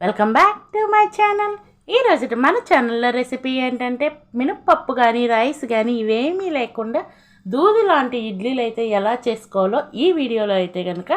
Welcome back to my channel ఈ మన ఛానల్లో రెసిపీ ఏంటంటే మినప్పప్పు కానీ రైస్ కానీ ఇవేమీ లేకుండా దూది లాంటి ఇడ్లీలు అయితే ఎలా చేసుకోవాలో ఈ వీడియోలో అయితే కనుక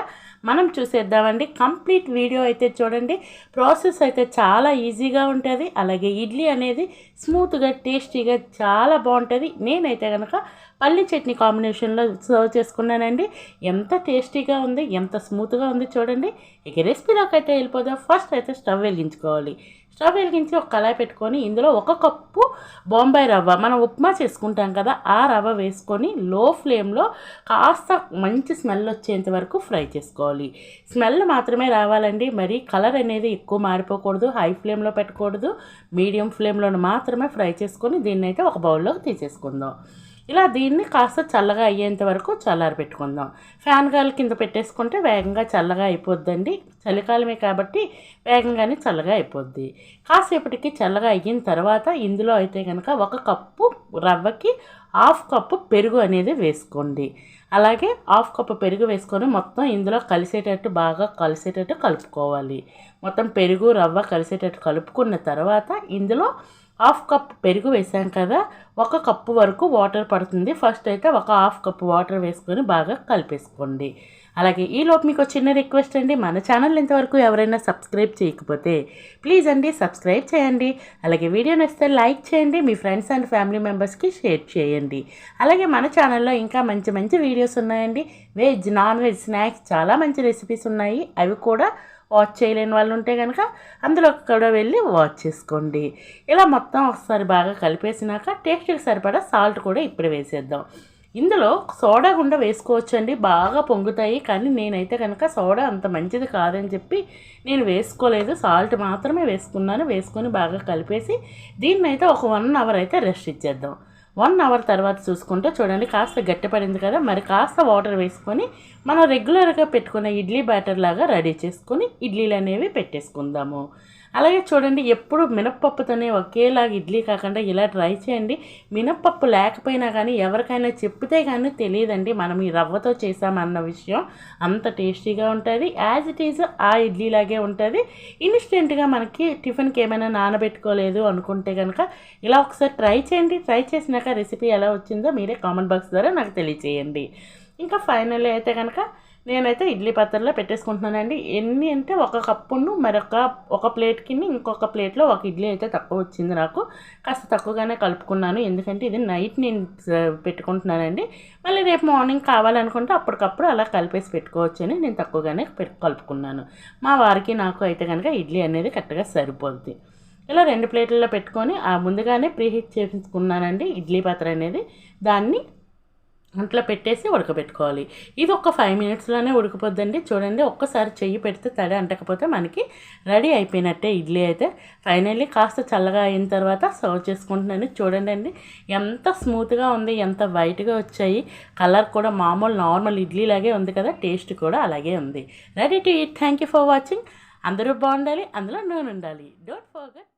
మనం చూసేద్దామండి. కంప్లీట్ వీడియో అయితే చూడండి. ప్రాసెస్ అయితే చాలా ఈజీగా ఉంటుంది. అలాగే ఇడ్లీ అనేది స్మూత్గా టేస్టీగా చాలా బాగుంటుంది. నేనైతే కనుక పల్లి చట్నీ కాంబినేషన్లో సర్వ్ చేసుకున్నానండి. ఎంత టేస్టీగా ఉంది ఎంత స్మూత్గా ఉంది చూడండి. ఇక రెసిపీలోకి అయితే వెళ్ళిపోదాం. ఫస్ట్ అయితే స్టవ్ వెలిగించుకోవాలి. స్టవ్ వెలిగించి ఒక కళాయి పెట్టుకొని ఇందులో ఒక కప్పు బొంబాయి రవ్వ. మనం ఉప్మా చేసుకుంటాం కదా ఆ రవ్వ వేసుకొని లో ఫ్లేమ్లో కాస్త మంచి స్మెల్ వచ్చేంత వరకు ఫ్రై చేసుకోవాలి. స్మెల్ మాత్రమే రావాలండి. మరి కలర్ అనేది ఎక్కువ మారిపోకూడదు. హై ఫ్లేమ్లో పెట్టకూడదు. మీడియం ఫ్లేమ్లో మాత్రమే ఫ్రై చేసుకొని దీన్ని అయితే ఒక బౌల్లోకి తీసేసుకుందాం. ఇలా దీన్ని కాస్త చల్లగా అయ్యేంత వరకు చల్లారి పెట్టుకుందాం. ఫ్యాన్ గాలి కింద పెట్టేసుకుంటే వేగంగా చల్లగా అయిపోద్దండి. చలికాలమే కాబట్టి వేగంగానే చల్లగా అయిపోద్ది. కాసేపటికి చల్లగా అయిన తర్వాత ఇందులో అయితే కనుక ఒక కప్పు రవ్వకి హాఫ్ కప్పు పెరుగు అనేది వేసుకోండి. అలాగే హాఫ్ కప్పు పెరుగు వేసుకొని మొత్తం ఇందులో కలిసేటట్టు బాగా కలిసేటట్టు కలుపుకోవాలి. మొత్తం పెరుగు రవ్వ కలిసేటట్టు కలుపుకున్న తర్వాత ఇందులో హాఫ్ కప్ పెరుగు వేసాం కదా ఒక కప్పు వరకు వాటర్ పడుతుంది. ఫస్ట్ అయితే ఒక హాఫ్ కప్ వాటర్ వేసుకొని బాగా కలిపేసుకోండి. అలాగే ఈలోపు మీకు చిన్న రిక్వెస్ట్ అండి మన ఛానల్ ఇంతవరకు ఎవరైనా సబ్స్క్రైబ్ చేయకపోతే ప్లీజ్ అండి సబ్స్క్రైబ్ చేయండి. అలాగే వీడియో నచ్చితే లైక్ చేయండి మీ ఫ్రెండ్స్ అండ్ ఫ్యామిలీ మెంబర్స్కి షేర్ చేయండి. అలాగే మన ఛానల్లో ఇంకా మంచి మంచి వీడియోస్ ఉన్నాయండి. వెజ్ నాన్ వెజ్ స్నాక్స్ చాలా మంచి రెసిపీస్ ఉన్నాయి. అవి కూడా వాచ్ చేయలేని వాళ్ళు ఉంటే కనుక అందులో కూడా వెళ్ళి వాచ్ చేసుకోండి. ఇలా మొత్తం ఒకసారి బాగా కలిపేసినాక టేస్ట్కి సరిపడా సాల్ట్ కూడా ఇప్పుడు వేసేద్దాం. ఇందులో సోడా గుండా వేసుకోవచ్చండి. బాగా పొంగుతాయి. కానీ నేనైతే కనుక సోడా అంత మంచిది కాదని చెప్పి నేను వేసుకోలేదు. సాల్ట్ మాత్రమే వేసుకున్నాను. వేసుకొని బాగా కలిపేసి దీన్నైతే ఒక వన్ అవర్ అయితే రెస్ట్ ఇచ్చేద్దాం. వన్ అవర్ తర్వాత చూసుకుంటే చూడండి కాస్త గట్టిపడింది కదా మరి కాస్త వాటర్ వేసుకొని మనం రెగ్యులర్గా పెట్టుకునే ఇడ్లీ బ్యాటర్ లాగా రెడీ చేసుకొని ఇడ్లీలు అనేవి పెట్టేసుకుందాము. అలాగే చూడండి ఎప్పుడు మినప్పప్పుతోనే ఒకేలాగా ఇడ్లీ కాకుండా ఇలా ట్రై చేయండి. మినప్పప్పు లేకపోయినా కానీ ఎవరికైనా చెప్తే కానీ తెలియదండి మనం ఈ రవ్వతో చేసామన్న విషయం. అంత టేస్టీగా ఉంటుంది. యాజ్ ఇట్ ఈజ్ ఆ ఇడ్లీలాగే ఉంటుంది. ఇన్స్టెంట్గా మనకి టిఫిన్కి ఏమైనా నానబెట్టుకోలేదు అనుకుంటే కనుక ఇలా ఒకసారి ట్రై చేయండి. ట్రై చేసినాక రెసిపీ ఎలా వచ్చిందో మీరే కామెంట్ బాక్స్ ద్వారా నాకు తెలియచేయండి. ఇంకా ఫైనల్ అయితే కనుక నేనైతే ఇడ్లీ పాత్రలో పెట్టేసుకుంటున్నానండి. ఎన్ని అంటే ఒక కప్పును మరొక ఒక ప్లేట్కి ఇంకొక ప్లేట్లో ఒక ఇడ్లీ అయితే తక్కువ వచ్చింది నాకు. కాస్త తక్కువగానే కలుపుకున్నాను. ఎందుకంటే ఇది నైట్ నేను పెట్టుకుంటున్నానండి. మళ్ళీ రేపు మార్నింగ్ కావాలనుకుంటే అప్పటికప్పుడు అలా కలిపేసి పెట్టుకోవచ్చు అని నేను తక్కువగానే కలుపుకున్నాను. మా వారికి నాకు అయితే కనుక ఇడ్లీ అనేది కరెక్ట్గా సరిపోద్ది. ఇలా రెండు ప్లేట్లలో పెట్టుకొని ఆ ముందుగానే ప్రీహీట్ చేసుకున్నానండి ఇడ్లీ పాత్ర అనేది. దాన్ని అంట్లో పెట్టేసి ఉడకబెట్టుకోవాలి. ఇది ఒక ఫైవ్ మినిట్స్లోనే ఉడికిపోద్దండి. చూడండి ఒక్కసారి చెయ్యి పెడితే తడి అంటకపోతే మనకి రెడీ అయిపోయినట్టే ఇడ్లీ అయితే. ఫైనల్లీ కాస్త చల్లగా అయిన తర్వాత సర్వ్ చేసుకుంటున్నాను. చూడండి అండి ఎంత స్మూత్గా ఉంది ఎంత వైట్గా వచ్చాయి. కలర్ కూడా మామూలు నార్మల్ ఇడ్లీ లాగే ఉంది కదా టేస్ట్ కూడా అలాగే ఉంది. Ready to eat thank you for watching అందరూ బాగుండాలి అందులో నూనె ఉండాలి. Don't forget